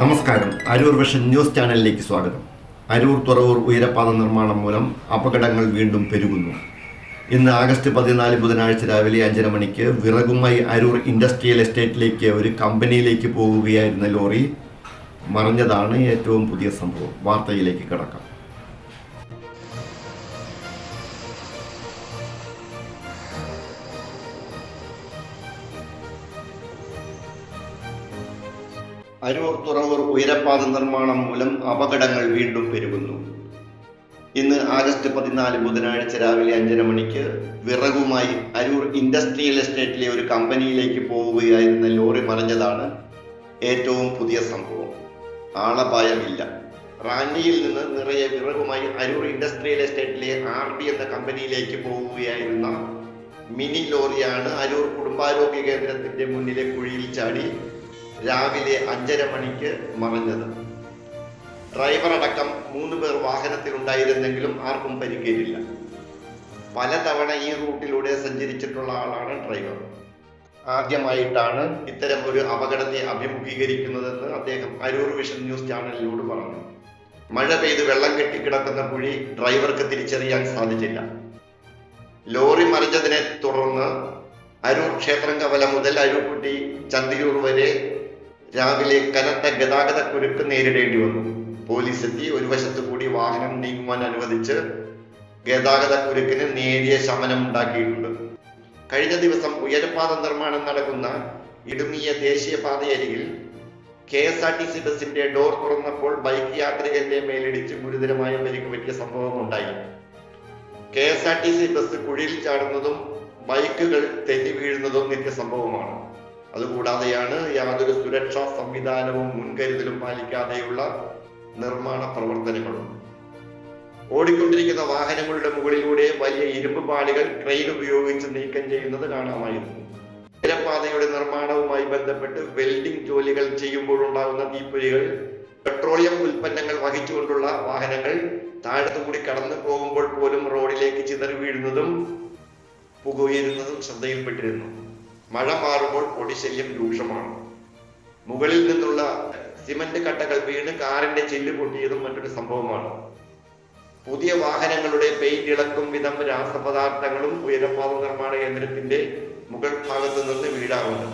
നമസ്കാരം. Aroor vision news ചാനലിലേക്ക് സ്വാഗതം. അരൂർ തുറവൂർ ഉയരപ്പാത നിർമ്മാണം മൂലം അപകടങ്ങൾ വീണ്ടും പെരുകുന്നു. ഇന്ന് ആഗസ്റ്റ് പതിനാല് ബുധനാഴ്ച രാവിലെ അഞ്ചര മണിക്ക് വിറകുമായി അരൂർ ഇൻഡസ്ട്രിയൽ എസ്റ്റേറ്റിലേക്ക് ഒരു കമ്പനിയിലേക്ക് പോവുകയായിരുന്ന ലോറി മറിഞ്ഞതാണ് ഏറ്റവും പുതിയ സംഭവം. വാർത്തയിലേക്ക് കിടക്കാം. അരൂർ തുറവൂർ ഉയരപ്പാത നിർമ്മാണം മൂലം അപകടങ്ങൾ വീണ്ടും പെരുകുന്നു. ഇന്ന് ആഗസ്റ്റ് പതിനാല് ബുധനാഴ്ച രാവിലെ അഞ്ചര മണിക്ക് വിറകുമായി അരൂർ ഇൻഡസ്ട്രിയൽ എസ്റ്റേറ്റിലെ ഒരു കമ്പനിയിലേക്ക് പോവുകയായിരുന്ന ലോറി മറിഞ്ഞതാണ് ഏറ്റവും പുതിയ സംഭവം. ആളപായമില്ല. റാന്നിയിൽ നിന്ന് നിറയെ വിറകുമായി അരൂർ ഇൻഡസ്ട്രിയൽ എസ്റ്റേറ്റിലെ ആർ ഡി എന്ന കമ്പനിയിലേക്ക് പോവുകയായിരുന്ന മിനി ലോറിയാണ് അരൂർ കുടുംബാരോഗ്യ കേന്ദ്രത്തിന്റെ മുന്നിലെ കുഴിയിൽ ചാടി രാവിലെ അഞ്ചര മണിക്ക് മറഞ്ഞത്. ഡ്രൈവർ അടക്കം മൂന്ന് പേർ വാഹനത്തിലുണ്ടായിരുന്നെങ്കിലും ആർക്കും പരിക്കേറ്റില്ല. പലതവണ ഈ റൂട്ടിലൂടെ സഞ്ചരിച്ചിട്ടുള്ള ആളാണ് ഡ്രൈവർ. ആദ്യമായിട്ടാണ് ഇത്തരം ഒരു അപകടത്തെ അഭിമുഖീകരിക്കുന്നതെന്ന് അദ്ദേഹം അരൂർ വിഷൻ ന്യൂസ് ചാനലിനോട് പറഞ്ഞു. മഴ പെയ്ത് വെള്ളം കെട്ടിക്കിടക്കുന്ന കുഴി ഡ്രൈവർക്ക് തിരിച്ചറിയാൻ സാധിച്ചില്ല. ലോറി മറിഞ്ഞതിനെ തുടർന്ന് അരൂർ ക്ഷേത്രം കവല മുതൽ അരൂർകുട്ടി ചന്തിയൂർ വരെ രാവിലെ കനത്ത ഗതാഗത കുരുക്ക് നേരിടേണ്ടി വന്നു. പോലീസ് എത്തി ഒരു വശത്തു കൂടി വാഹനം നീങ്ങുവാൻ അനുവദിച്ച് ഗതാഗത കുരുക്കിന് നേരിയ ശമനം ഉണ്ടാക്കിയിട്ടുണ്ട്. കഴിഞ്ഞ ദിവസം ഉയരപാത നിർമ്മാണം നടക്കുന്ന ഇടുമിയ ദേശീയപാതയരികിൽ K S R T C ബസിന്റെ ഡോർ തുറന്നപ്പോൾ ബൈക്ക് യാത്രികന്റെ മേലിടിച്ച് ഗുരുതരമായ പരിക്ക് പറ്റിയ സംഭവം ഉണ്ടായി. K S R T C bus കുഴിയിൽ ചാടുന്നതും ബൈക്കുകൾ തെറ്റി വീഴുന്നതും നിത്യസംഭവമാണ് അതുകൂടാതെയാണ് യാതൊരു സുരക്ഷാ സംവിധാനവും മുൻകരുതലും പാലിക്കാതെയുള്ള നിർമ്മാണ പ്രവർത്തനങ്ങളും. ഓടിക്കൊണ്ടിരിക്കുന്ന വാഹനങ്ങളുടെ മുകളിലൂടെ വലിയ ഇരുമ്പ് പാളികൾ ട്രെയിൻ ഉപയോഗിച്ച് നീക്കം ചെയ്യുന്നത് കാണാമായിരുന്നു. ജലപാതയുടെ നിർമ്മാണവുമായി ബന്ധപ്പെട്ട് വെൽഡിംഗ് ജോലികൾ ചെയ്യുമ്പോഴുണ്ടാകുന്ന തീപ്പൊരികൾ പെട്രോളിയം ഉൽപ്പന്നങ്ങൾ വഹിച്ചുകൊണ്ടുള്ള വാഹനങ്ങൾ താഴത്തുകൂടി കടന്നു പോകുമ്പോൾ പോലും റോഡിലേക്ക് ചിതറി വീഴുന്നതും പുകയുന്നതും ശ്രദ്ധയിൽപ്പെട്ടിരുന്നു. മഴ മാറുമ്പോൾ പൊടിശല്യം രൂക്ഷമാണ്. മുകളിൽ നിന്നുള്ള സിമന്റ് കട്ടകൾ വീണ് കാറിന്റെ ചില്ല് പൊട്ടിയതും മറ്റൊരു സംഭവമാണ്. പുതിയ വാഹനങ്ങളുടെ പെയിന്റ് ഇളക്കും വിധം രാസപദാർത്ഥങ്ങളും ഉയരപ്പാത നിർമ്മാണ കേന്ദ്രത്തിന്റെ മുകൾ ഭാഗത്ത് നിന്ന് വീഴാറുണ്ട്.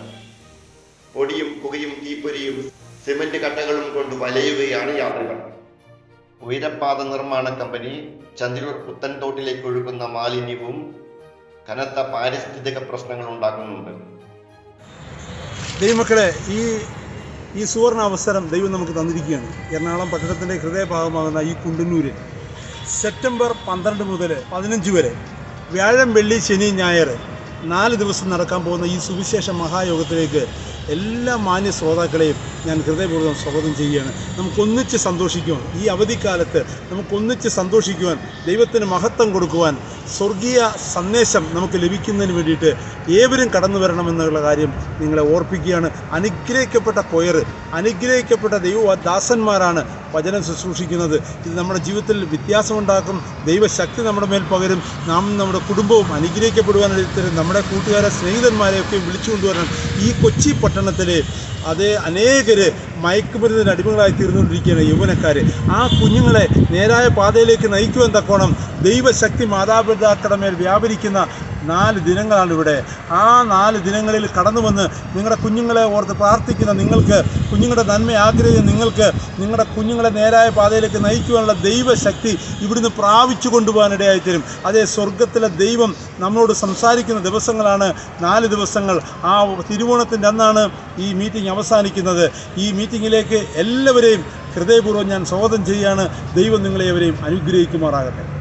പൊടിയും പുകയും തീപ്പൊരിയും സിമന്റ് കട്ടകളും കൊണ്ട് വലയുകയാണ് യാത്രകൾ ഉയരപ്പാത നിർമ്മാണ കമ്പനി ചന്ദ്രൂർ പുത്തൻതോട്ടിലേക്ക് ഒഴുകുന്ന മാലിന്യവും കനത്ത പാരിസ്ഥിതിക പ്രശ്നങ്ങൾ ഉണ്ടാക്കുന്നുണ്ട്. ദൈവമക്കളെ ഈ ഈ സുവർണ അവസരം ദൈവം നമുക്ക് തന്നിരിക്കുകയാണ്. എറണാകുളം പട്ടണത്തിന്റെ ഹൃദയഭാഗമാകുന്ന ഈ കുണ്ടന്നൂരിൽ സെപ്റ്റംബർ പന്ത്രണ്ട് മുതൽ പതിനഞ്ച് വരെ വ്യാഴം വെള്ളി ശനി ഞായർ നാല് ദിവസം നടക്കാൻ പോകുന്ന ഈ സുവിശേഷ മഹായോഗത്തിലേക്ക് എല്ലാ മാന്യ ശ്രോതാക്കളെയും ഞാൻ ഹൃദയപൂർവം സ്വാഗതം ചെയ്യുകയാണ്. നമുക്കൊന്നിച്ച് സന്തോഷിക്കുവാൻ ഈ അവധിക്കാലത്ത് നമുക്കൊന്നിച്ച് സന്തോഷിക്കുവാൻ ദൈവത്തിന് മഹത്വം കൊടുക്കുവാൻ സ്വർഗീയ സന്ദേശം നമുക്ക് ലഭിക്കുന്നതിന് വേണ്ടിയിട്ട് ഏവരും കടന്നു വരണമെന്നുള്ള കാര്യം നിങ്ങളെ ഓർപ്പിക്കുകയാണ്. അനുഗ്രഹിക്കപ്പെട്ട കൊയർ അനുഗ്രഹിക്കപ്പെട്ട ദൈവദാസന്മാരാണ് വചനം ശുശ്രൂഷിക്കുന്നത്. ഇത് നമ്മുടെ ജീവിതത്തിൽ വ്യത്യാസമുണ്ടാക്കും. ദൈവശക്തി നമ്മുടെ മേൽ പകരും. നാം നമ്മുടെ കുടുംബവും അനുഗ്രഹിക്കപ്പെടുവാനായിട്ട് നമ്മുടെ കൂട്ടുകാരെ സ്നേഹിതന്മാരെയൊക്കെ വിളിച്ചുകൊണ്ടുവരണം ഈ കൊച്ചി പട്ടണത്തിലെ അതേ അനേകര് മയക്കുമരുന്നിന് അടിമകളായി തീർന്നുകൊണ്ടിരിക്കുകയാണ് യൗവനക്കാർ ആ കുഞ്ഞുങ്ങളെ നേരായ പാതയിലേക്ക് നയിക്കുവാൻ തക്കോണം ദൈവശക്തി മാതാപിതാക്കളുടെ മേൽ വ്യാപരിക്കുന്ന നാല് ദിനങ്ങളാണ് ഇവിടെ. ആ നാല് ദിനങ്ങളിൽ കടന്നു വന്ന് നിങ്ങളുടെ കുഞ്ഞുങ്ങളെ ഓർത്ത് പ്രാർത്ഥിക്കുന്ന നിങ്ങൾക്ക് കുഞ്ഞുങ്ങളുടെ നന്മ ആഗ്രഹിക്കുന്ന നിങ്ങൾക്ക് നിങ്ങളുടെ കുഞ്ഞുങ്ങളെ നേരായ പാതയിലേക്ക് നയിക്കുവാനുള്ള ദൈവശക്തി ഇവിടുന്ന് പ്രാപിച്ചു കൊണ്ടുപോകാനിടയായി തരും. അതേ സ്വർഗത്തിലെ ദൈവം നമ്മളോട് സംസാരിക്കുന്ന ദിവസങ്ങളാണ് നാല് ദിവസങ്ങൾ. ആ തിരുവോണത്തിന്റെ അന്നാണ് ഈ മീറ്റിംഗ് അവസാനിക്കുന്നത്. ഈ മീറ്റിങ്ങിലേക്ക് എല്ലാവരെയും ഹൃദയപൂർവം ഞാൻ സ്വാഗതം ചെയ്യുകയാണ്. ദൈവം നിങ്ങളെ അവരെയും അനുഗ്രഹിക്കുമാറാകട്ടെ.